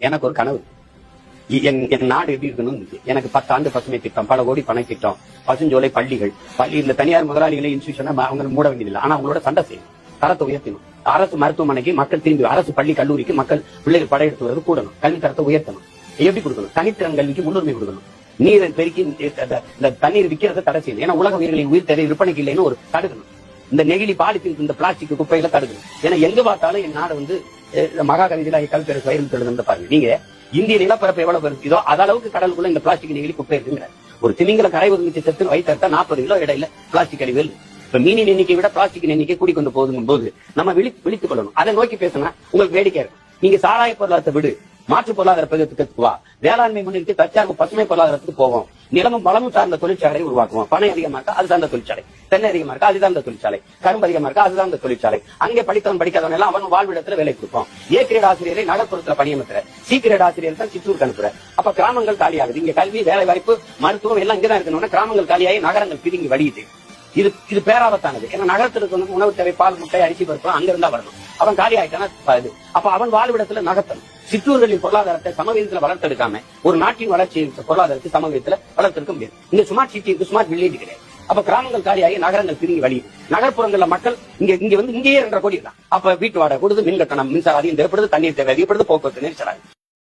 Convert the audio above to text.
எனக்கு ஒரு கனவு. என் என் நாடு எப்படி இருக்கணும் எனக்கு பத்து ஆண்டு பசுமை திட்டம் பல கோடி பண திட்டம் பசுஞ்சோலை பள்ளிகள் பள்ளி இந்த தனியார் முதலாளிகளை இன்ஸ்டியூஷனை அவங்க மூட வேண்டியதில்லை. ஆனா அவங்களோட சண்டை செய்யணும் தரத்தை உயர்த்தணும். அரசு மருத்துவமனைக்கு மக்கள் திரும்பி அரசு பள்ளி கல்லூரிக்கு மக்கள் பிள்ளைகள் படையெடுத்து வருவது கூடணும். கல்வி தரத்தை உயர்த்தணும். எப்படி கொடுக்கணும்? தனித்திறன் கல்விக்கு முன்னுரிமை கொடுக்கணும். நீரை பெருக்கி இந்த- தண்ணீர் விற்கிறத தடை செய்யணும். ஏன்னா உலக உயிர்களின் உயிர் தேவை விற்பனைக்கு இல்லைன்னு ஒரு தடுக்கணும். இந்த நெகிழி பாலித்தீன் இந்த பிளாஸ்டிக் குப்பையில தடுக்கணும். ஏன்னா எங்க பார்த்தாலும் என் நாடு வந்து மகா கவிதையில கல்பெரு பயிர் எழுதுனது பாருங்க. நீங்க இந்திய நிலப்பரப்பு எவ்வளவு இருக்குதோ அது அளவுக்கு கடலுக்குள்ள இந்த பிளாஸ்டிக் நெகிழி குப்பை இருக்குங்கிற ஒரு திமிங்கல கரை ஒதுங்கி செத்து வைத்தா நாற்பது கிலோ இடையில பிளாஸ்டிக் அடிவில் இப்ப மீனின் எண்ணிக்கை விட பிளாஸ்டிக் எண்ணிக்கை கூடி கொண்டு போகுதுங்கும் போது நம்ம விழி விழித்துக் கொள்ளணும். அதை நோக்கி பேசினா உங்களுக்கு வேடிக்கை இருக்கும். நீங்க சாராய பொருளாதாரத்தை விடு. மாற்று பொருளாதார பிரகத்துக்கு வா. வேளாண்மை முன்னிட்டு தற்சார்பு பசுமை பொருளாதாரத்துக்கு போவோம். நிலமும் வளமும் சார்ந்த தொழிற்சாலை உருவாக்குவோம். பணம் அதிகமா இருக்கா அது சார்ந்த தொழிற்சாலை. தென்னை அதிகமா இருக்கா அதுதான் அந்த தொழிற்சாலை. கரும்பு அதிகமா இருக்கா அதுதான் அந்த தொழிற்சாலை. அங்கே படித்தவன் படிக்காதவன் எல்லாம் அவன் வாழ்விடத்துல வேலை கொடுப்போம் ஏ கிரேட் ஆசிரியரை நகர்ப்புறத்துல பணியமர்த்துற சி கிரேட் ஆசிரியர் தான் சித்தூருக்கு அனுப்புற அப்ப கிராமங்கள் காலியாகுது. இங்க கல்வி வேலை வாய்ப்பு மருத்துவம் எல்லாம் இங்கதான் இருக்கணும்னா கிராமங்கள் காலியாகி நகரங்கள் பிரிங்கி வடியுது இது இது பேராபத்தானது. ஏன்னா நகரத்திற்கு வந்து உணவு தேவை பால் முட்டை அரிசி பருப்பு அங்க இருந்தா வரணும். அவன் காலி ஆயிட்டானா இது அப்ப அவன் வாழ்விடத்துல நகர்த்தணும். சிற்றூர்களின் பொருளாதாரத்தை சமவீதத்துல வளர்த்தெடுக்காம ஒரு நாட்டின் வளர்ச்சி பொருளாதாரத்தை சமவீதத்துல வளர்த்தெடுக்க முடியாது. இங்க ஸ்மார்ட் சிட்டி இருக்கு ஸ்மார்ட் வில்லேஜ் கிடையாது. அப்ப கிராமங்கள் காலியாகி நகரங்கள் பிரிங்கி வழி நகர்ப்புறங்கள்ல மக்கள் இங்க இங்க வந்து இங்கேயே இரண்டரை கோடி தான் அப்ப வீட்டு வாடகை கொடுத்து மின் கட்டணம் மின்சாரம் அதிகம் தேவைப்படுது தண்ணீர் தேவை அதிகப்படுது போக்குவரத்து நெரிசலாகும்